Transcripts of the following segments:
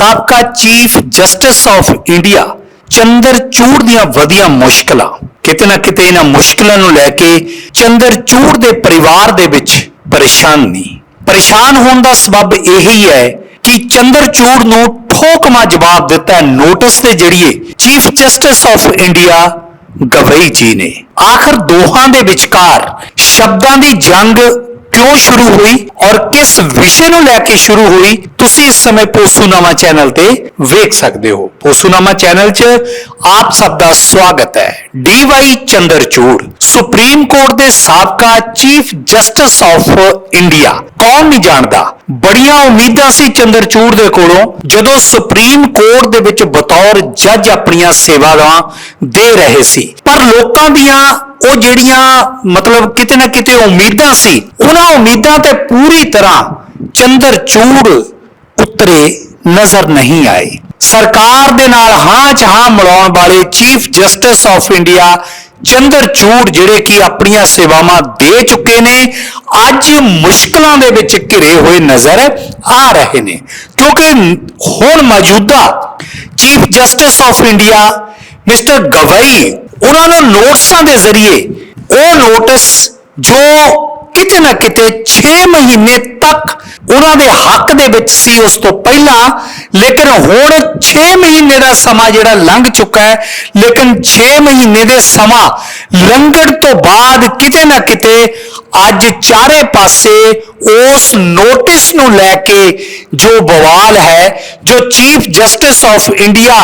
ਸਾਬਕਾ chief justice of India Chandrachud ਦੀਆਂ ਵਧੀਆਂ ਮੁਸ਼ਕਲਾਂ। ਕਿਤੇ ਨਾ ਕਿਤੇ ਇਹਨਾਂ ਮੁਸ਼ਕਲਾਂ ਨੂੰ ਲੈ ਕੇ ਚੰਦਰਚੂੜ ਦੇ ਪਰਿਵਾਰ ਦੇ ਵਿੱਚ ਪਰੇਸ਼ਾਨੀ। ਪਰੇਸ਼ਾਨ ਹੋਣ ਦਾ ਸਬਬ ਇਹੀ ਹੈ ਕਿ ਚੰਦਰ ਚੂੜ ਨੂੰ ਠੋਕਮਾ ਜਵਾਬ ਦਿੱਤਾ ਨੋਟਿਸ ਦੇ ਜਰੀਏ chief justice of India Gavai ji ਨੇ। ਆਖਰ ਦੋਹਾਂ ਦੇ ਵਿਚਕਾਰ ਸ਼ਬਦਾਂ ਦੀ ਜੰਗ ਕਿਉਂ ਸ਼ੁਰੂ ਹੋਈ ਔਰ ਕਿਸ ਵਿਸ਼ੇ ਨੂੰ ਲੈ ਕੇ ਸ਼ੁਰੂ ਹੋਈ, ਤੁਸੀਂ ਇਸ ਸਮੇਂ ਪੋਸੂਨਾਮਾ ਚੈਨਲ ਤੇ ਵੇਖ ਸਕਦੇ ਹੋ। ਪੋਸੂਨਾਮਾ ਚੈਨਲ 'ਚ ਆਪ ਸਭ ਦਾ ਸਵਾਗਤ ਹੈ। ਡੀਵਾਈ ਚੰਦਰਚੂੜ ਸੁਪਰੀਮ ਕੋਰਟ ਦੇ ਸਾਬਕਾ ਚੀਫ ਜਸਟਿਸ ਆਫ ਇੰਡੀਆ ਕੌਣ ਨਹੀਂ ਜਾਣਦਾ ਬੜੀਆਂ ਉਮੀਦਾਂ ਸੀ ਚੰਦਰਚੂੜ ਦੇ ਕੋਲੋਂ ਜਦੋਂ ਸੁਪਰੀਮ ਕੋਰਟ ਦੇ ਵਿੱਚ ਬਤੌਰ ਜੱਜ ਆਪਣੀਆਂ ਸੇਵਾਵਾਂ ਦੇ ਰਹੇ ਸੀ ਪਰ ਲੋਕਾਂ ਦੀਆਂ ਉਹ ਜਿਹੜੀਆਂ ਮਤਲਬ ਕਿਤੇ ਨਾ ਕਿਤੇ ਉਮੀਦਾਂ ਸੀ ਉਹਨਾਂ ਉਮੀਦਾਂ ਤੇ ਪੂਰੀ ਤਰ੍ਹਾਂ ਚੰਦਰਚੂੜ ਉਤਰੇ ਨਜ਼ਰ ਨਹੀਂ ਆਏ ਸਰਕਾਰ ਦੇ ਨਾਲ ਹਾਂ ਚ ਹਾਂ ਮਿਲਾਉਣ ਵਾਲੇ chief justice of India Chandrachud ਜਿਹੜੇ ਕਿ ਆਪਣੀਆਂ ਸੇਵਾਵਾਂ ਦੇ ਚੁੱਕੇ ਨੇ, ਅੱਜ ਮੁਸ਼ਕਲਾਂ ਦੇ ਵਿੱਚ ਘਿਰੇ ਹੋਏ ਨਜ਼ਰ ਆ ਰਹੇ ਨੇ। ਕਿਉਂਕਿ ਹੁਣ ਮੌਜੂਦਾ chief justice of India mister Gavai, ਉਹਨਾਂ ਨੂੰ ਨੋਟਿਸਾਂ ਦੇ ਜ਼ਰੀਏ ਉਹ ਨੋਟਿਸ ਜੋ ਕਿਤੇ ਨਾ ਕਿਤੇ 6 ਮਹੀਨੇ ਤੱਕ ਉਹਨਾਂ ਦੇ ਹੱਕ ਦੇ ਵਿੱਚ ਸੀ, ਉਸ ਤੋਂ ਪਹਿਲਾਂ ਲੇਕਿਨ ਹੁਣ 6 ਮਹੀਨੇ ਦਾ ਸਮਾਂ ਜਿਹੜਾ ਲੰਘ ਚੁੱਕਾ ਹੈ, ਲੇਕਿਨ 6 ਮਹੀਨੇ ਦੇ ਸਮਾਂ ਲੰਘਣ ਤੋਂ ਬਾਅਦ ਕਿਤੇ ਨਾ ਕਿਤੇ ਅੱਜ ਚਾਰੇ ਪਾਸੇ ਉਸ ਨੋਟਿਸ ਨੂੰ ਲੈ ਕੇ ਜੋ ਬਵਾਲ ਹੈ, ਜੋ chief justice of India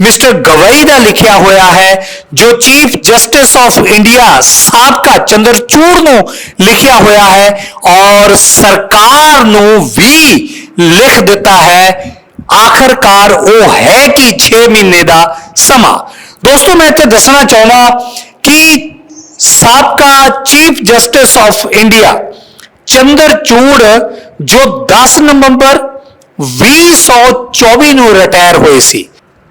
mister Gavai ਦਾ ਲਿਖਿਆ ਹੋਇਆ ਹੈ, ਜੋ ਚੀਫ ਜਸਟਿਸ ਆਫ ਇੰਡੀਆ ਸਾਬਕਾ ਚੰਦਰਚੂੜ ਨੂੰ ਲਿਖਿਆ ਹੋਇਆ ਹੈ ਔਰ ਸਰਕਾਰ ਨੂੰ ਵੀ ਲਿਖ ਦਿੱਤਾ ਹੈ ਆਖਰਕਾਰ ਉਹ ਹੈ ਕਿ 6 ਮਹੀਨੇ ਦਾ ਸਮਾਂ? ਦੋਸਤੋ, ਮੈਂ ਇੱਥੇ ਦੱਸਣਾ ਚਾਹੁੰਦਾ ਕਿ ਸਾਬਕਾ chief justice of India Chandrachud ਜੋ 10 ਨਵੰਬਰ 2024 ਨੂੰ ਰਿਟਾਇਰ ਹੋਏ ਸੀ।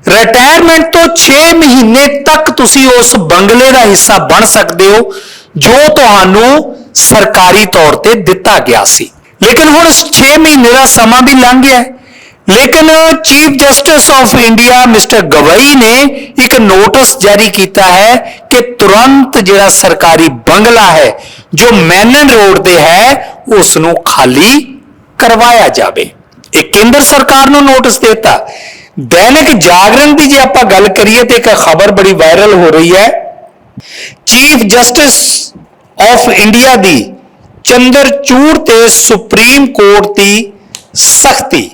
ਰਿਟਾਇਰਮੈਂਟ ਤੋਂ 6 ਮਹੀਨੇ ਤੱਕ ਤੁਸੀਂ ਉਸ ਬੰਗਲੇ ਦਾ ਹਿੱਸਾ ਬਣ ਸਕਦੇ ਹੋ, ਜੋ ਤੁਹਾਨੂੰ ਸਰਕਾਰੀ ਤੌਰ ਤੇ ਦਿੱਤਾ ਗਿਆ ਸੀ। ਲੇਕਿਨ ਹੁਣ 6 ਮਹੀਨੇ ਦਾ ਸਮਾਂ ਵੀ ਲੰਘ ਗਿਆ ਹੈ। ਲੇਕਿਨ chief justice of India mister Gavai ਨੇ ਇੱਕ ਨੋਟਿਸ ਜਾਰੀ ਕੀਤਾ ਹੈ ਕਿ ਤੁਰੰਤ ਜਿਹੜਾ ਸਰਕਾਰੀ ਬੰਗਲਾ ਹੈ, ਜੋ ਮੈਨਨ ਰੋਡ ਤੇ ਹੈ ਉਸ ਨੂੰ ਖਾਲੀ ਕਰਵਾਇਆ ਜਾਵੇ। ਇਹ ਕੇਂਦਰ ਸਰਕਾਰ ਨੂੰ ਨੋਟਿਸ ਦਿੱਤਾ। ਦੈਨਿਕ ਜਾਗਰਣ ਦੀ ਜੇ ਆਪਾਂ ਗੱਲ ਕਰੀਏ ਤੇ ਇੱਕ ਖਬਰ ਬੜੀ ਵਾਇਰਲ ਹੋ ਰਹੀ ਹੈ। ਚੀਫ ਜਸਟਿਸ ਆਫ ਇੰਡੀਆ ਦੀ ਚੰਦਰਚੂੜ ਤੇ ਸੁਪਰੀਮ ਕੋਰਟ ਦੀ ਸਖਤੀ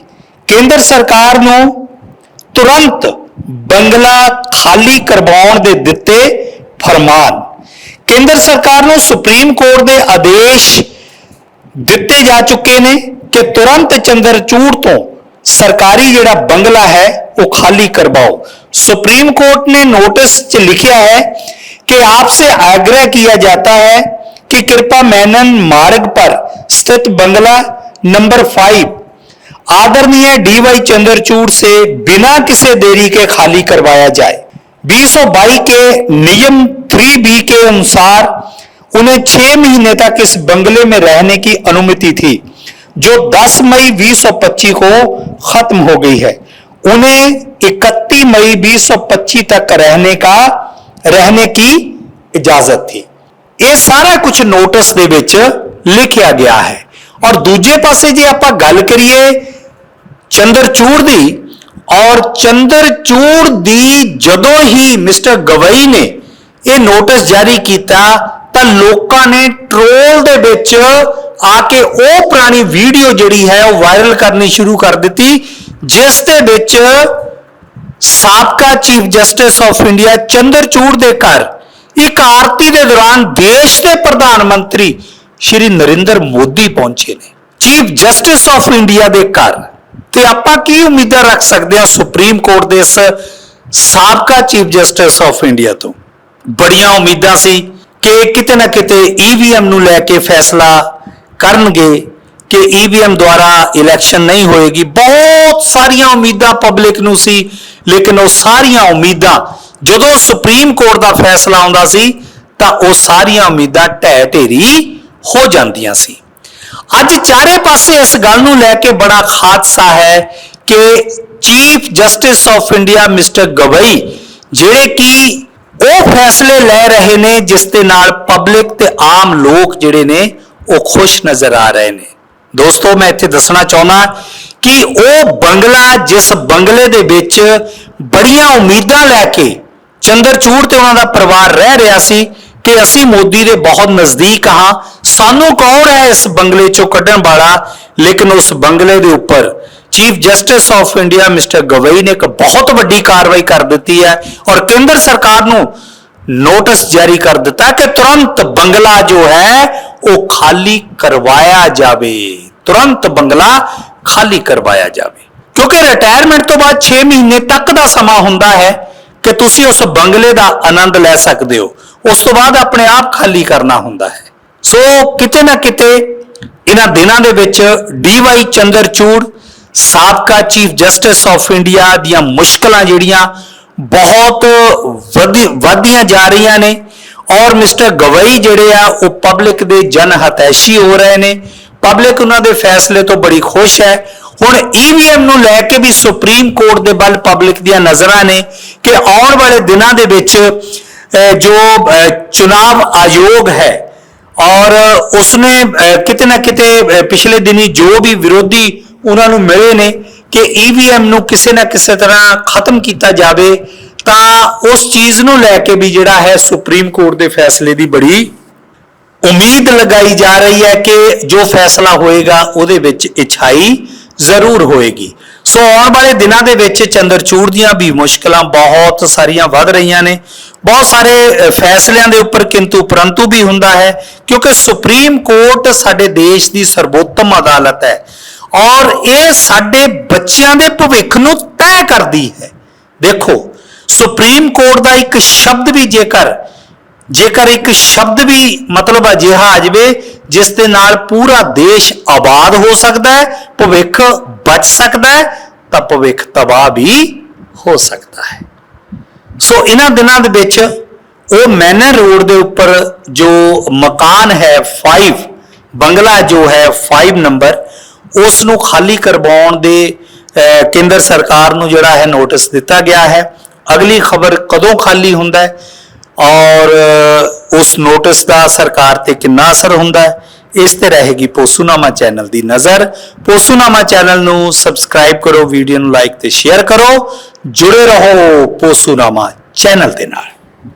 ਕੇਂਦਰ ਸਰਕਾਰ ਨੂੰ ਤੁਰੰਤ ਬੰਗਲਾ ਖਾਲੀ ਕਰਵਾਉਣ ਦੇ ਦਿੱਤੇ ਫਰਮਾਨ ਕੇਂਦਰ ਸਰਕਾਰ ਨੂੰ ਸੁਪਰੀਮ ਕੋਰਟ ਦੇ ਆਦੇਸ਼ ਦਿੱਤੇ ਜਾ ਚੁੱਕੇ ਨੇ ਕਿ ਤੁਰੰਤ ਚੰਦਰਚੂੜ ਤੋਂ ਸਰਕਾਰੀ ਜਿਹੜਾ ਬੰਗਲਾ ਹੈ ਉਹ ਖਾਲੀ ਕਰਵਾਓ सुप्रीम कोर्ट ने नोटिस च लिखा है कि आपसे आग्रह किया जाता है कि कृपा मेनन मार्ग पर स्थित बंगला नंबर फाइव आदरणीय डीवाई चंद्रचूड़ से बिना किसी देरी के खाली करवाया जाए 222 के नियम 3 बी के अनुसार उन्हें छह महीने तक इस बंगले में रहने की अनुमति थी जो 10 मई 2025 को खत्म हो गई है उन्हें 31 मई 2025 तक रहने का रहने की ਇਜਾਜ਼ਤ ਥੀ ਇਹ ਸਾਰਾ ਕੁਝ ਨੋਟਿਸ ਦੇ ਵਿੱਚ ਲਿਖਿਆ ਗਿਆ ਹੈ ਔਰ ਦੂਜੇ ਪਾਸੇ ਜੇ ਆਪਾਂ ਗੱਲ ਕਰੀਏ ਚੰਦਰਚੂੜ ਦੀ ਔਰ ਚੰਦਰਚੂੜ ਦੀ ਜਦੋਂ ਹੀ ਮਿਸਟਰ ਗਵਈ ਨੇ ਇਹ ਨੋਟਿਸ ਜਾਰੀ ਕੀਤਾ ਤਾਂ ਲੋਕਾਂ ਨੇ ਟ੍ਰੋਲ ਦੇ ਵਿੱਚ ਆ ਕੇ ਉਹ ਪੁਰਾਣੀ ਵੀਡੀਓ ਜਿਹੜੀ ਹੈ ਉਹ ਵਾਇਰਲ ਕਰਨੀ ਸ਼ੁਰੂ ਕਰ ਦਿੱਤੀ, ਜਿਸ ਦੇ ਵਿੱਚ ਸਾਬਕਾ chief justice of India Chandrachud ਦੇ ਘਰ, ਇੱਕ ਆਰਤੀ ਦੇ ਦੌਰਾਨ ਦੇਸ਼ ਦੇ ਪ੍ਰਧਾਨ ਮੰਤਰੀ ਸ਼੍ਰੀ ਨਰਿੰਦਰ ਮੋਦੀ ਪਹੁੰਚੇ ਨੇ। ਚੀਫ ਜਸਟਿਸ ਆਫ ਇੰਡੀਆ ਦੇ ਘਰ। ਤੇ ਆਪਾਂ ਕੀ ਉਮੀਦਾਂ ਰੱਖ ਸਕਦੇ ਹਾਂ ਸੁਪਰੀਮ ਕੋਰਟ ਦੇ ਇਸ ਸਾਬਕਾ ਚੀਫ ਜਸਟਿਸ ਆਫ ਇੰਡੀਆ ਤੋਂ? ਬੜੀਆਂ ਉਮੀਦਾਂ ਸੀ ਕਿ ਕਿਤੇ ਨਾ ਕਿਤੇ ਈਵੀਐਮ ਨੂੰ ਲੈ ਕੇ ਫੈਸਲਾ ਕਰਨਗੇ ਕਿ ਈਵੀਐਮ ਦੁਆਰਾ ਇਲੈਕਸ਼ਨ ਨਹੀਂ ਹੋਏਗੀ। ਬਹੁਤ ਸਾਰੀਆਂ ਉਮੀਦਾਂ ਪਬਲਿਕ ਨੂੰ ਸੀ, ਲੇਕਿਨ ਉਹ ਸਾਰੀਆਂ ਉਮੀਦਾਂ, ਜਦੋਂ ਸੁਪਰੀਮ ਕੋਰਟ ਦਾ ਫੈਸਲਾ ਆਉਂਦਾ ਸੀ, ਤਾਂ ਉਹ ਸਾਰੀਆਂ ਉਮੀਦਾਂ ਢਹਿ ਢੇਰੀ ਹੋ ਜਾਂਦੀਆਂ ਸੀ। ਅੱਜ ਚਾਰੇ ਪਾਸੇ ਇਸ ਗੱਲ ਨੂੰ ਲੈ ਕੇ ਬੜਾ ਖਾਦਸਾ ਹੈ ਕਿ chief justice of India mister Gavai, ਜਿਹੜੇ ਕਿ ਉਹ ਫੈਸਲੇ ਲੈ ਰਹੇ ਨੇ ਜਿਸ ਦੇ ਨਾਲ ਪਬਲਿਕ ਤੇ ਆਮ ਲੋਕ ਜਿਹੜੇ ਨੇ ਉਹ ਖੁਸ਼ ਨਜ਼ਰ ਆ ਰਹੇ ਨੇ। ਦੋਸਤੋ, ਮੈਂ ਇੱਥੇ ਦੱਸਣਾ ਚਾਹੁੰਦਾ ਕਿ ਉਹ ਬੰਗਲਾ, ਜਿਸ ਬੰਗਲੇ ਦੇ ਵਿੱਚ ਬੜੀਆਂ ਉਮੀਦਾਂ ਲੈ ਕੇ ਚੰਦਰਚੂੜ ਤੇ ਉਹਨਾਂ ਦਾ ਪਰਿਵਾਰ ਰਹਿ ਰਿਹਾ ਸੀ ਕਿ ਅਸੀਂ ਮੋਦੀ ਦੇ ਬਹੁਤ ਨਜ਼ਦੀਕ ਹਾਂ। ਸਾਨੂੰ ਕੌਣ ਹੈ ਇਸ ਬੰਗਲੇ ਚੋਂ ਕੱਢਣ ਵਾਲਾ? ਲੇਕਿਨ ਉਸ ਬੰਗਲੇ ਦੇ ਉੱਪਰ chief justice of India mister Gavai ਨੇ ਇੱਕ ਬਹੁਤ ਵੱਡੀ ਕਾਰਵਾਈ ਕਰ ਦਿੱਤੀ ਹੈ ਔਰ ਕੇਂਦਰ ਸਰਕਾਰ ਨੂੰ ਨੋਟਿਸ ਜਾਰੀ ਕਰ ਦਿੱਤਾ ਕਿ ਤੁਰੰਤ ਬੰਗਲਾ ਜੋ ਹੈ, ਉਹ ਖਾਲੀ ਕਰਵਾਇਆ ਜਾਵੇ। ਤੁਰੰਤ ਬੰਗਲਾ ਖਾਲੀ ਕਰਵਾਇਆ ਜਾਵੇ। ਕਿਉਂਕਿ ਰਿਟਾਇਰਮੈਂਟ ਤੋਂ ਬਾਅਦ 6 ਮਹੀਨੇ ਤੱਕ ਦਾ ਸਮਾਂ ਹੁੰਦਾ ਹੈ ਕਿ ਤੁਸੀਂ ਉਸ ਬੰਗਲੇ ਦਾ ਆਨੰਦ ਲੈ ਸਕਦੇ ਹੋ। ਉਸ ਤੋਂ ਬਾਅਦ ਆਪਣੇ ਆਪ ਖਾਲੀ ਕਰਨਾ ਹੁੰਦਾ ਹੈ। ਸੋ ਕਿਤੇ ਨਾ ਕਿਤੇ ਇਹਨਾਂ ਦਿਨਾਂ ਦੇ ਵਿੱਚ ਡੀਵਾਈ ਚੰਦਰਚੂੜ, ਸਾਬਕਾ ਚੀਫ ਜਸਟਿਸ ਆਫ ਇੰਡੀਆ ਦੀਆਂ ਮੁਸ਼ਕਲਾਂ ਜਿਹੜੀਆਂ ਬਹੁਤ ਵਧੀ- ਵਧਦੀਆਂ ਜਾ ਰਹੀਆਂ ਨੇ ਔਰ ਮਿਸਟਰ ਗਵਈ ਜਿਹੜੇ ਆ, ਉਹ ਪਬਲਿਕ ਦੇ ਜਨ ਹਤੈਸ਼ੀ ਹੋ ਰਹੇ ਨੇ। ਪਬਲਿਕ ਉਹਨਾਂ ਦੇ ਫੈਸਲੇ ਤੋਂ ਬੜੀ ਖੁਸ਼ ਹੈ। ਹੁਣ ਈਵੀਐਮ ਨੂੰ ਲੈ ਕੇ ਵੀ ਸੁਪਰੀਮ ਕੋਰਟ ਦੇ ਵੱਲ ਪਬਲਿਕ ਦੀਆਂ ਨਜ਼ਰਾਂ ਨੇ ਕਿ ਆਉਣ ਵਾਲੇ ਦਿਨਾਂ ਦੇ ਵਿੱਚ ਜੋ ਚੁਣਾਵ ਆਯੋਗ ਹੈ ਔਰ ਉਸਨੇ ਕਿਤੇ ਨਾ ਕਿਤੇ ਪਿਛਲੇ ਦਿਨੀ ਜੋ ਵੀ ਵਿਰੋਧੀ ਉਹਨਾਂ ਨੂੰ ਮਿਲੇ ਨੇ ਕਿ ਈਵੀਐਮ ਨੂੰ ਕਿਸੇ ਨਾ ਕਿਸੇ ਤਰ੍ਹਾਂ ਖਤਮ ਕੀਤਾ ਜਾਵੇ, ਤਾਂ ਉਸ ਚੀਜ਼ ਨੂੰ ਲੈ ਕੇ ਵੀ ਜਿਹੜਾ ਹੈ ਸੁਪਰੀਮ ਕੋਰਟ ਦੇ ਫੈਸਲੇ ਦੀ ਬੜੀ ਉਮੀਦ ਲਗਾਈ ਜਾ ਰਹੀ ਹੈ ਕਿ ਜੋ ਫੈਸਲਾ ਹੋਏਗਾ ਉਹਦੇ ਵਿੱਚ ਇਛਾਈ ਜ਼ਰੂਰ ਹੋਏਗੀ। ਸੋ ਆਉਣ ਵਾਲੇ ਦਿਨਾਂ ਦੇ ਵਿੱਚ ਚੰਦਰਚੂੜ ਦੀਆਂ ਵੀ ਮੁਸ਼ਕਲਾਂ ਬਹੁਤ ਸਾਰੀਆਂ ਵੱਧ ਰਹੀਆਂ ਨੇ। ਬਹੁਤ ਸਾਰੇ ਫੈਸਲਿਆਂ ਦੇ ਉੱਪਰ ਕਿੰਤੂ ਪਰੰਤੂ ਵੀ ਹੁੰਦਾ ਹੈ, ਕਿਉਂਕਿ ਸੁਪਰੀਮ ਕੋਰਟ ਸਾਡੇ ਦੇਸ਼ ਦੀ ਸਰਵੋਤਮ ਅਦਾਲਤ ਹੈ ਔਰ ਇਹ ਸਾਡੇ ਬੱਚਿਆਂ ਦੇ ਭਵਿੱਖ ਨੂੰ ਤੈਅ ਕਰਦੀ ਹੈ। ਦੇਖੋ, ਸੁਪਰੀਮ ਕੋਰਟ ਦਾ ਇੱਕ ਸ਼ਬਦ ਵੀ ਜੇਕਰ ਜੇਕਰ ਇੱਕ ਸ਼ਬਦ ਵੀ ਮਤਲਬ ਅਜਿਹਾ ਆ ਜਾਵੇ, ਜਿਸ ਦੇ ਨਾਲ ਪੂਰਾ ਦੇਸ਼ ਆਬਾਦ ਹੋ ਸਕਦਾ ਹੈ, ਭਵਿੱਖ ਬਚ ਸਕਦਾ ਹੈ ਤਾਂ ਭਵਿੱਖ ਤਬਾਹ ਵੀ ਹੋ ਸਕਦਾ ਹੈ। ਸੋ ਇਹਨਾਂ ਦਿਨਾਂ ਦੇ ਵਿੱਚ ਉਹ ਮੈਨਰ ਰੋਡ ਦੇ ਉੱਪਰ ਜੋ ਮਕਾਨ ਹੈ 5 ਬੰਗਲਾ ਜੋ ਹੈ 5 ਨੰਬਰ ਉਸ ਨੂੰ ਖਾਲੀ ਕਰਵਾਉਣ ਦੇ ਅਹ, ਕੇਂਦਰ ਸਰਕਾਰ ਨੂੰ ਜਿਹੜਾ ਹੈ ਨੋਟਿਸ ਦਿੱਤਾ ਗਿਆ ਹੈ। ਅਗਲੀ ਖਬਰ ਕਦੋਂ ਖਾਲੀ ਹੁੰਦਾ ਹੈ? ਔਰ ਉਸ ਨੋਟਿਸ ਦਾ ਸਰਕਾਰ ਤੇ ਕਿੰਨਾ ਅਸਰ ਹੁੰਦਾ ਹੈ? ਇਸ ਤੇ ਰਹੇਗੀ ਪੋਸੂਨਾਮਾ ਚੈਨਲ ਦੀ ਨਜ਼ਰ। ਪੋਸੂਨਾਮਾ ਚੈਨਲ ਨੂੰ ਸਬਸਕ੍ਰਾਈਬ ਕਰੋ ਵੀਡੀਓ ਨੂੰ ਲਾਈਕ ਤੇ ਸ਼ੇਅਰ ਕਰੋ। ਜੁੜੇ ਰਹੋ ਪੋਸੂਨਾਮਾ ਚੈਨਲ ਦੇ ਨਾਲ।